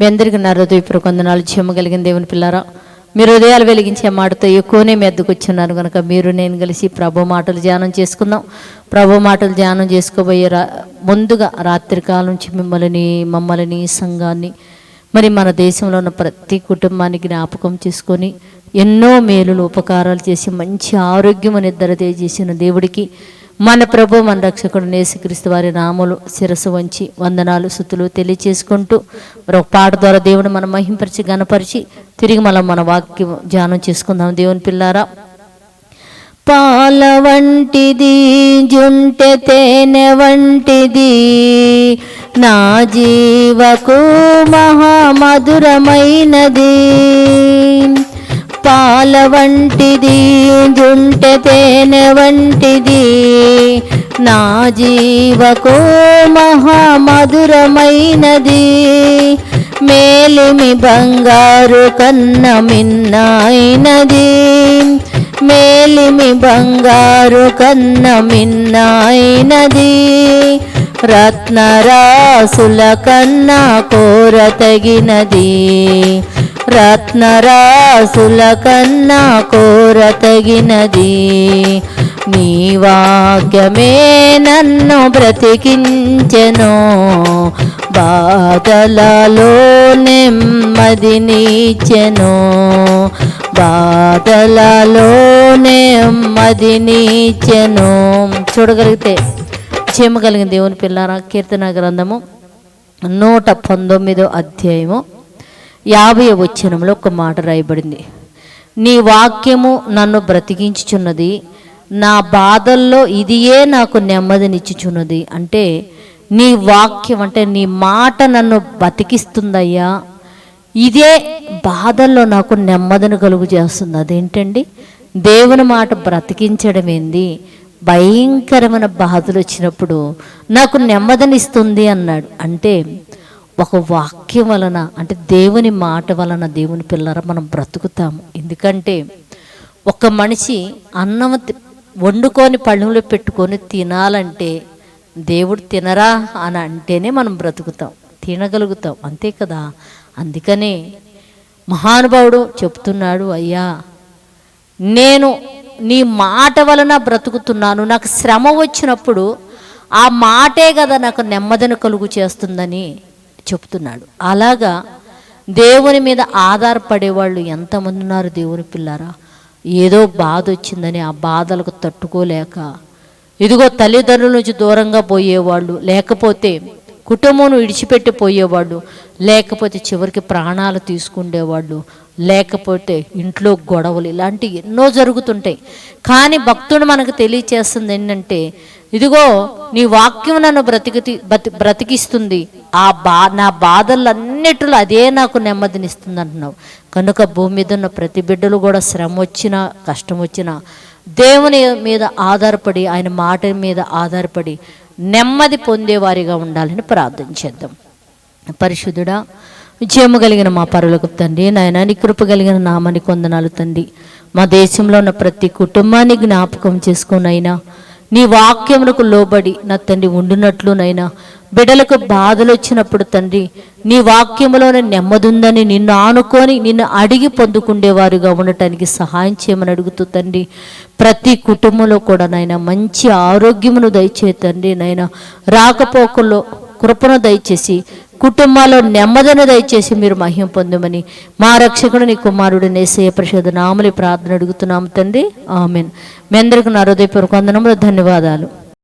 మీ అందరికీ నా హృదయపూర్వక వందనాలు చెమ్మ కలిగిన దేవుని పిల్లారా మీరు హృదయాలు వెలిగించే మాటతో ఎక్కువనే మెద్దకు వచ్చున్నారు కనుక మీరు నేను కలిసి ప్రభు మాటలు ధ్యానం చేసుకుందాం. ప్రభు మాటలు ధ్యానం చేసుకోబోయే రా ముందుగా రాత్రికాలం నుంచి మిమ్మల్ని మమ్మల్ని సంఘాన్ని మరి మన దేశంలో ఉన్న ప్రతి కుటుంబాన్ని జ్ఞాపకం చేసుకొని ఎన్నో మేలులు ఉపకారాలు చేసి మంచి ఆరోగ్యం నిద్ర చేసిన దేవుడికి మన ప్రభు మన రక్షకుడు నేసుక్రీస్తు వారి నామలు శిరస్సు వంచి వందనాలు సుతులు తెలియచేసుకుంటూ మరొక పాట ద్వారా దేవుని మనం మహింపరిచి గనపరిచి తిరిగి మనం మన వాక్యం ధ్యానం చేసుకుందాం. దేవుని పిల్లారా పాల వంటిది జుంటె తేనె వంటిది నా జీవకు మహామధురమైనది. పాల వంటిది జుంటె తేనె వంటిది. నా జీవకు మహామధురమైనది. మేలిమి బంగారు కన్న మిన్నైనది మేలిమి బంగారు కన్న మిన్నైనది రత్నరాసుల కన్నా కోరతగినది రత్నరాసుల కన్నా కోరతగినది నీ వాక్యమే నన్ను బ్రతికించెను. బాధలలో నెమ్మది నీచెను. బాధలలో నెమ్మది నీచెను. చూడగలిగితే చేయగలిగిన దేవుని పిల్లారా కీర్తన గ్రంథము నూట పంతొమ్మిదో అధ్యాయము. యాభై వచనంలో ఒక మాట రాయబడింది. నీ వాక్యము నన్ను బ్రతికించుచున్నది నా బాధల్లో ఇదియే నాకు నెమ్మదినిచ్చుచున్నది. అంటే నీ వాక్యం అంటే నీ మాట నన్ను బతికిస్తుందయ్యా. ఇదే బాధల్లో నాకు నెమ్మదిని కలుగు చేస్తుంది. అదేంటండి? దేవుని మాట బ్రతికించడం ఏంది భయంకరమైన బాధలు వచ్చినప్పుడు నాకు నెమ్మదినిస్తుంది అన్నాడు. అంటే ఒక వాక్యం వలన అంటే దేవుని మాట వలన దేవుని పిల్లర మనం బ్రతుకుతాము. ఎందుకంటే ఒక మనిషి అన్నం వండుకొని పళ్ళంలో పెట్టుకొని తినాలంటే దేవుడు తినరా అని అంటేనే మనం బ్రతుకుతాం తినగలుగుతాం అంతే కదా? అందుకనే మహానుభావుడు చెప్తున్నాడు అయ్యా నేను నీ మాట వలన బ్రతుకుతున్నాను నాకు శ్రమ వచ్చినప్పుడు ఆ మాటే కదా నాకు నెమ్మదిని కలుగు చేస్తుందని. చెప్తున్నాడు. అలాగా దేవుని మీద ఆధారపడే వాళ్ళు ఎంతమంది ఉన్నారు దేవుని పిల్లారా? ఏదో బాధ వచ్చిందని ఆ బాధలకు తట్టుకోలేక ఇదిగో తల్లిదండ్రుల నుంచి దూరంగా పోయేవాళ్ళు లేకపోతే కుటుంబం విడిచిపెట్టి పోయేవాళ్ళు లేకపోతే చివరికి ప్రాణాలు తీసుకుండేవాళ్ళు లేకపోతే ఇంట్లో గొడవలు ఇలాంటివి ఎన్నో జరుగుతుంటాయి. కానీ భక్తుడు మనకు తెలియచేస్తుంది ఏంటంటే ఇదిగో నీ వాక్యం నన్ను బ్రతికి బ్రతికిస్తుంది. ఆ బా నా బాధలన్నిటిలో అదే నాకు నెమ్మదినిస్తుంది అంటున్నావు కనుక భూమి మీద ఉన్న ప్రతి బిడ్డలు కూడా శ్రమ వచ్చినా కష్టం వచ్చినా దేవుని మీద ఆధారపడి ఆయన మాట మీద ఆధారపడి నెమ్మది పొందేవారిగా ఉండాలని ప్రార్థన చేద్దాం. పరిశుద్ధుడా విజయము కలిగిన మా పరులకు తండ్రి నాయన నీ కృప కలిగిన నామని కొందనాలు తండ్రి. మా దేశంలో ఉన్న ప్రతి కుటుంబాన్ని జ్ఞాపకం చేసుకునైనా నీ వాక్యమునకు లోబడి నా తండ్రి ఉండునట్లునైనా బిడలకు బాధలు వచ్చినప్పుడు తండ్రి నీ వాక్యములోనే నెమ్మదుందని నిన్ను ఆనుకొని నిన్ను అడిగి పొందుకుండేవారుగా ఉండటానికి సహాయం చేయమని అడుగుతూ తండ్రి ప్రతి కుటుంబంలో కూడా నాయన మంచి ఆరోగ్యమును దయచే తండ్రి నాయన. రాకపోకల్లో కృపను దయచేసి కుటుంబాల్లో నెమ్మదిని దయచేసి మీరు మహిమ పొందమని మా రక్షకుడు నీ కుమారుడు నేసయ్య పరిషత్ నామలి ప్రార్థన అడుగుతున్నాము తండ్రి. ఆమెన్. మీ అందరికీ నా హృదయపూర్వక వందనములు ధన్యవాదాలు.